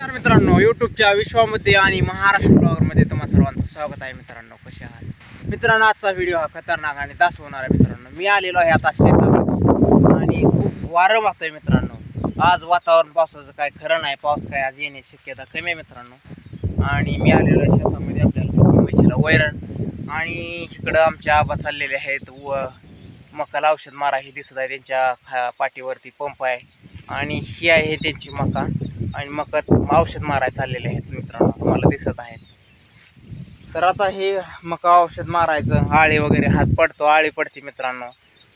नमस्कार मित्रांनो युट्यूबच्या विश्वामध्ये आणि महाराष्ट्र ब्लॉगरमध्ये तुम्हा सर्वांचं स्वागत आहे मित्रांनो. कसे आहात? मित्रांनो आजचा व्हिडिओ हा खतरनाक आणि दासवणार आहे मित्रांनो. मी आलेलो आहे आता शेतामध्ये आणि खूप वारं वाहतोय मित्रांनो. आज वातावरण पावसाचं काय खरं नाही पाऊस काय आज येण्याची शक्यता कमी आहे मित्रांनो. आणि मी आलेलो आहे शेतामध्ये आपल्याला म्हशीला वैरण. आणि इकडं आमच्या आबा चाललेले आहेत व मकाला औषध मारा हे दिसत आहे. त्यांच्या पाठीवरती पंप आहे. आणि ही आहे त्यांची मका. आणि मकात औषध मारायला चाललेले आहेत मित्रांनो तुम्हाला दिसत आहेत. तर आता हे मका औषध मारायचं आळी वगैरे हात पडतो आळी पडते मित्रांनो.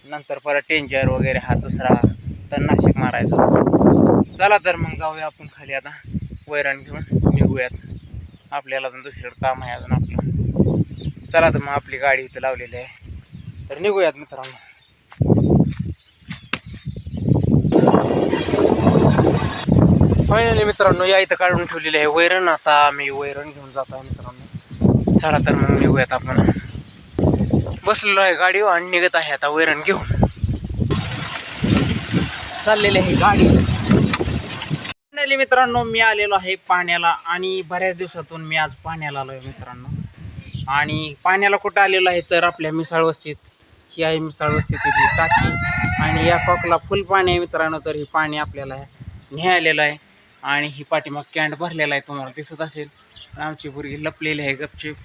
नंतर परत टेंजर वगैरे हा दुसरा तणनाशक मारायचं. चला तर मग जाऊया आपण खाली आता. वैरण घेऊन निघूयात. आपल्याला अजून दुसरीकडे काम आहे अजून आपलं. चला तर मग आपली गाडी इथं लावलेली आहे. तर निघूयात मित्रांनो. फायनली मित्रांनो या इथं काढून ठेवलेली आहे वैरण. आता मी वैरण घेऊन जातो आहे मित्रांनो. चला तर मग निघूयात आपण. बसलेलो आहे गाडी आणि निघत आहे आता वैरण घेऊन. चाललेली आहे गाडी. फायनली मित्रांनो मी आलेलो आहे पाण्याला आणि बऱ्याच दिवसातून मी आज पाण्याला आलो आहे मित्रांनो. आणि पाण्याला कुठं आलेलो आहे तर आपल्या मिसाळ वस्तीत. ही आहे मिसाळ वस्तीतील टाकी. आणि या कॉकला फुल पाणी आहे मित्रांनो तर हे पाणी आपल्याला न्यायलेलं आहे. आणि ही पाठीमाग कॅन्ड भरलेला आहे तुम्हाला दिसत असेल. आमची भुरगी लपलेली आहे गपचीप.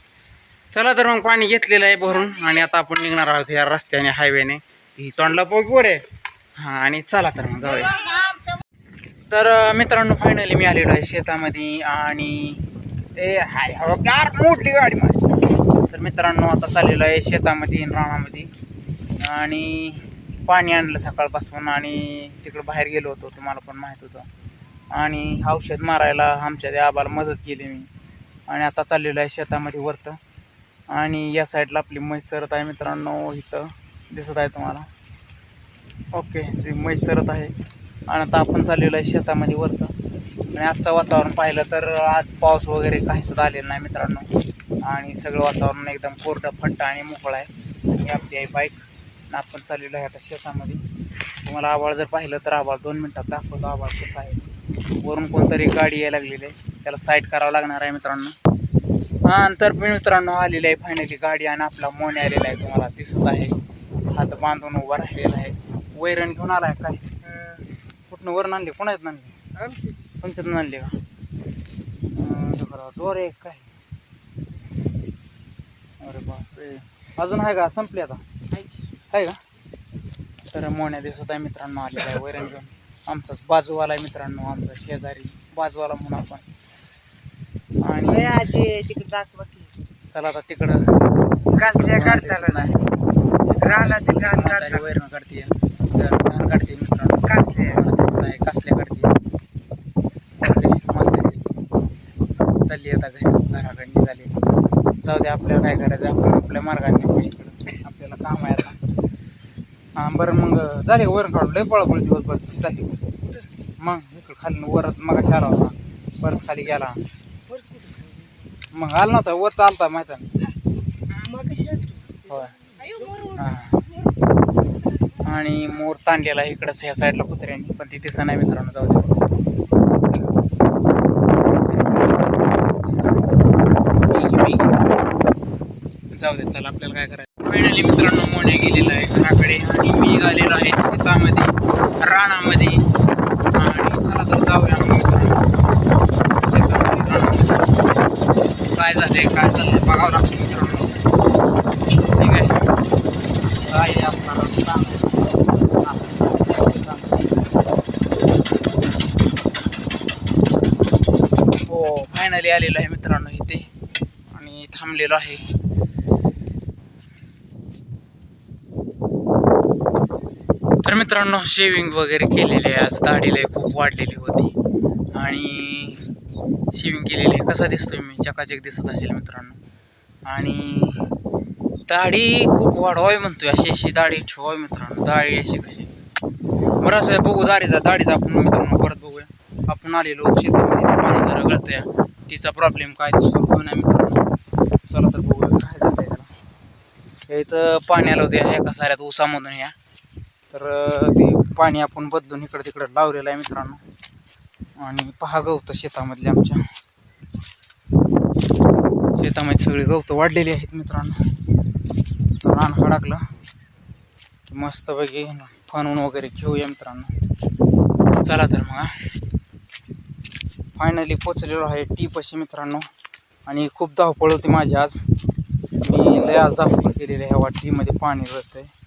चला तर मग पाणी घेतलेलं आहे भरून आणि आता आपण निघणार आहोत या रस्त्याने हायवेने. ही तोंडला पोगवर आहे. हां आणि चला तर मग जाऊया. तर मित्रांनो फायनली मी आलेलो आहे शेतामध्ये आणि ते हाय हो मोठी गाडी माझी. तर मित्रांनो आता चाललेलो आहे शेतामध्ये रानामध्ये. आणि पाणी आणलं सकाळपासून आणि तिकडं बाहेर गेलो होतो तुम्हाला पण माहीत होतं. आणि औषध मारायला आमच्या त्या आबाला मदत केली मी. आणि आता चाललेलो आहे शेतामध्ये वरतं. आणि या साईडला आपली म्हैस चरत आहे मित्रांनो इथं दिसत आहे तुम्हाला. ओके ती म्हैस चरत आहे. आणि आता आपण चाललेलो आहे शेतामध्ये वरतं. आणि आजचं वातावरण पाहिलं तर आज पाऊस वगैरे काही सुद्धा आलेलं नाही मित्रांनो. आणि सगळं वातावरण एकदम कोरडं फट्ट आणि मोकळं आहे. ही आपली आहे बाईक. आणि आपण चाललेलो आहे आता शेतामध्ये. तुम्हाला आभाळ जर पाहिलं तर आभाळ दोन मिनटात दाखवतो आभाळ कसं आहे. वरून कोणतरी गाडी यायला लागलेली आहे. त्याला साईड करावं लागणार आहे मित्रांनो. हां तर पण मित्रांनो आलेली आहे फायनली गाडी आणि आपला मोने आलेला आहे. तुम्हाला दिसत आहे. हात बांधून उभा राहिलेला आहे. वैरण घेऊन आलाय काय? कुठनं वरण आणली? कोणाच आणली? तुमच्यातून आणली का? दोर आहे काय? अरे बापरे. अजून आहे का? संपली आता? आहे का? तर मोन्या दिसत आहे मित्रांनो आलेला आहे वैरण घेऊन. आमचाच बाजूवाला आहे मित्रांनो आमचा शेजारी बाजूवाला म्हणून आपण. आणि आजी तिकडे दाखवा की चला आता तिकडं. कसल्या काढताना नाही. रानातील रान म्हातारी काढता वैरण काढते तर धान काढते मित्रांनो. दिसत आहे कसल्या काढते. चालली आता घरी. घराकडे निघाली. जाऊ दे आपल्याला काय करायचं? आपण आपल्या मार्गाने आपल्याला काम आहे आता. हां बरं मग झाले वरण काढून? लय पळापळ दिवसभर झाली. मग इकडं खाली वरत मग आला होता. परत खाली गेला. मग आला नव्हता वर चालता माहिती होय. हां. आणि मोर ताणलेला इकडंच ह्या साईडला कुत्र्यांनी. पण तिथे दिसत नाही मित्रांनो जाऊ दे. जाऊ दे चला आपल्याला काय करायचं? फायनली मित्रांनो मोने गेलेला आहे घराकडे आणि मी निघालेलो आहे शेतामध्ये रानामध्ये. आणि चला तर जाऊया शेतामध्ये काय झालंय काय चाललंय बघावं लागतं मित्रांनो. ठीक आहे. काय आपला रस्ता? हो फायनली आलेलो आहे मित्रांनो इथे. आणि थांबलेलो आहे. तर मित्रांनो शेविंग वगैरे केलेली आहे. आज दाढीला खूप वाढलेली होती. आणि शेविंग केलेली आहे. कसा दिसतोय मी? चकाचक दिसत असेल मित्रांनो. आणि दाढी खूप वाढवावी म्हणतोय. अशी अशी दाढी ठेवावी मित्रांनो. दाढी अशी कशी? बरं असं बघू दाढीचा दाढीचा आपण मित्रांनो परत बघूया. आपण आलेलो शेतामध्ये. पाणी जरा गळतंय. तिचा प्रॉब्लेम काय दिसतो नाही मित्रांनो. चला तर बघूया काय झालं त्याला. हे इथं पाणी आलं एका साऱ्यात उसामधून या. तर ते पाणी आपण बदलून इकडं तिकडं लावलेलं आहे मित्रांनो. आणि पहा गवतं शेतामधले आमच्या. शेतामध्ये सगळी गवतं वाढलेली आहेत मित्रांनो. रान हडकलं. की मस्तपैकी फनून वगैरे घेऊया मित्रांनो. चला तर मग फायनली पोचलेलो आहे टी पशी मित्रांनो. आणि खूप धावपळ होती माझी आज. मी लय आज धावपळ केलेली आहे. ह्या टीमध्ये पाणी आहे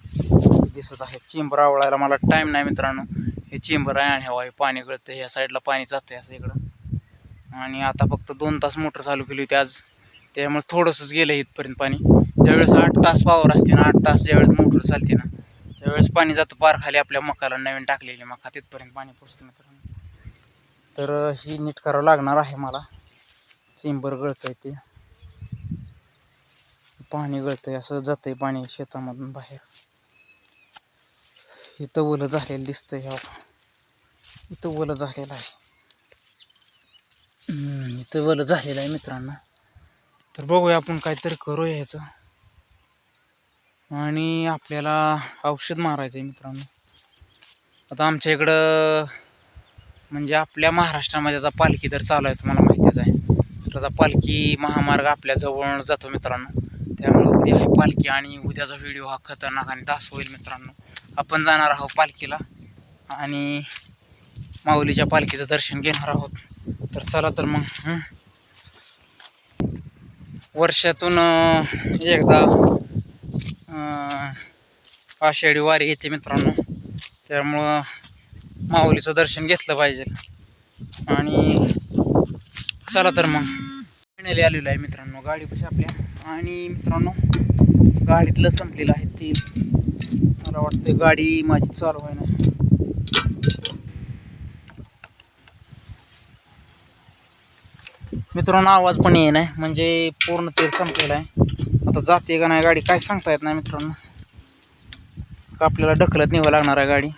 दिसत आहे. चिंबर आवळायला मला टाईम नाही मित्रांनो. हे चिंबर आहे आणि हवा हे पाणी गळतं ह्या साईडला पाणी जातं असं इकडं. आणि आता फक्त दोन तास मोटर चालू केली होती आज. त्यामुळे थोडंसंच गेलं इथपर्यंत पाणी. ज्यावेळेस आठ तास पावर असते ना आठ तास ज्यावेळेस मोटर चालते ना त्यावेळेस पाणी जातं पार खाली आपल्या मकाला नवीन टाकलेली मका. तिथपर्यंत पाणी पोचतं मित्रांनो. तर ही नीट करावं लागणार आहे मला. चिंबर गळतंय ते. पाणी गळतंय. असं जातंय पाणी शेतामधून बाहेर. इथं ओलं झालेलं दिसतंय ह्या इथं ओलं झालेलं आहे. इथं ओलं झालेलं आहे मित्रांनो. तर बघूया आपण काहीतरी करूया ह्याचं आणि आपल्याला औषध मारायचं आहे मित्रांनो. आता आमच्या इकडं म्हणजे आपल्या महाराष्ट्रामध्ये आता पालखी तर चालू आहे तुम्हाला माहितीच आहे. तर आता पालखी महामार्ग आपल्या जवळ जातो मित्रांनो. त्यामुळे उद्या आहे पालखी आणि उद्याचा व्हिडिओ हा खतरनाक आणि दास होईल मित्रांनो. आपण जाणार आहोत पालखीला आणि माऊलीच्या पालखीचं दर्शन घेणार आहोत. तर चला तर मग वर्षातून एकदा आषाढी वारी येते मित्रांनो. त्यामुळं माऊलीचं दर्शन घेतलं पाहिजे. आणि चला तर मग. फायनली आलेलो आहे मित्रांनो गाडी कशी आपल्या. आणि मित्रांनो गाडीतलं संपलेलं आहे तेल. मला वाटतं गाडी माझी चालू आहे ना. मित्रांनो आवाज पण ये नाही म्हणजे पूर्ण तेल संपलेलं आहे. आता जाते का नाही गाडी काय सांगता येत नाही मित्रांनो. का आपल्याला ढकलत निघावं लागणार आहे गाडी.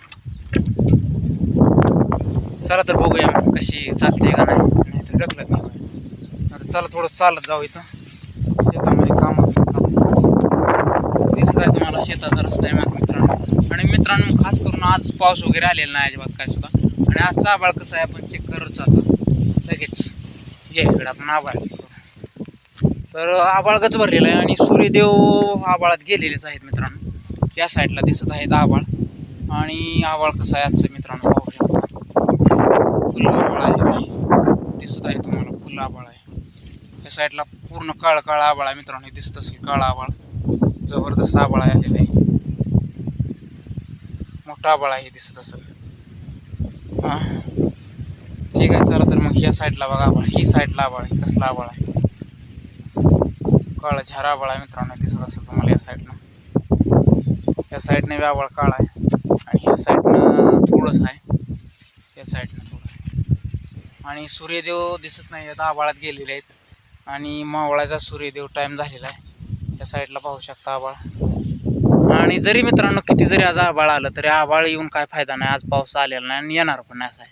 चला तर बघूया कशी चालते का नाही. तर ढकलत नाही चला थोडं चालत जाऊ इथं. शेतामध्ये काम दिसत आहे तुम्हाला शेताचा रस्ता आहे आणि मित्रांनो खास करून आज पाऊस वगैरे आलेला नाही अजिबात काय सुद्धा. आणि आजचा आबाळ कसं आहे आपण चेक करत जातो. लगेच या इकडे आपण आबाळाचं करू. तर आबाळगच भरलेलं आहे आणि सूर्यदेव आबाळात गेलेलेच आहेत मित्रांनो. या साईडला दिसत आहेत आबाळ आणि आबाळ कसं आहे आजचं मित्रांनो पाहू शकता फुल आबाळ आहे दिसत आहे तुम्हाला फुल आबाळ आहे. या साईडला पूर्ण काळ काळ आबाळ आहे मित्रांनो. हे दिसत असेल काळा आबाळ जबरदस्त आबाळ आलेला आहे. मोठा आबाळ आहे हे दिसत असेल. हां. ठीक आहे चला तर मग या साईडला बघा आबाळ. ही साईडला आबाळ आहे कसला आबाळ आहे. काळा झारा आबाळ आहे मित्रांनो दिसत असेल तुम्हाला या साईडनं या साईडने बी आबाळ काळा आहे आणि या साईडनं थोडंच आहे. या साईडनं थोडं आहे. आणि सूर्यदेव दिसत नाही आता आबाळात गेलेले आहेत. आणि मावळाचा सूर्यदेव टाईम झालेला आहे. या साईडला पाहू शकता आबाळ. आणि जरी मित्रांनो किती जरी आज आबाळ आलं तरी आबाळ येऊन काय फायदा नाही. आज पाऊस आलेला नाही आणि येणार पण नाही आहे.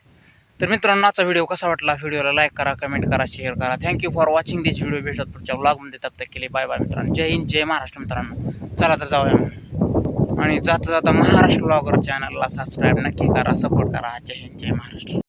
तर मित्रांनो आजचा व्हिडिओ कसा वाटला? व्हिडिओला लाईक करा कमेंट करा शेअर करा. Thank you for watching this video भेटत पुढच्या ब्लॉगमध्ये तब तक केले बाय बाय मित्रांनो. जय हिंद जय महाराष्ट्र मित्रांनो. चला तर जाऊया आणि जाता जाता महाराष्ट्र ब्लॉगर चॅनलला सबस्क्राईब नक्की करा सपोर्ट करा. जय हिंद जय महाराष्ट्र.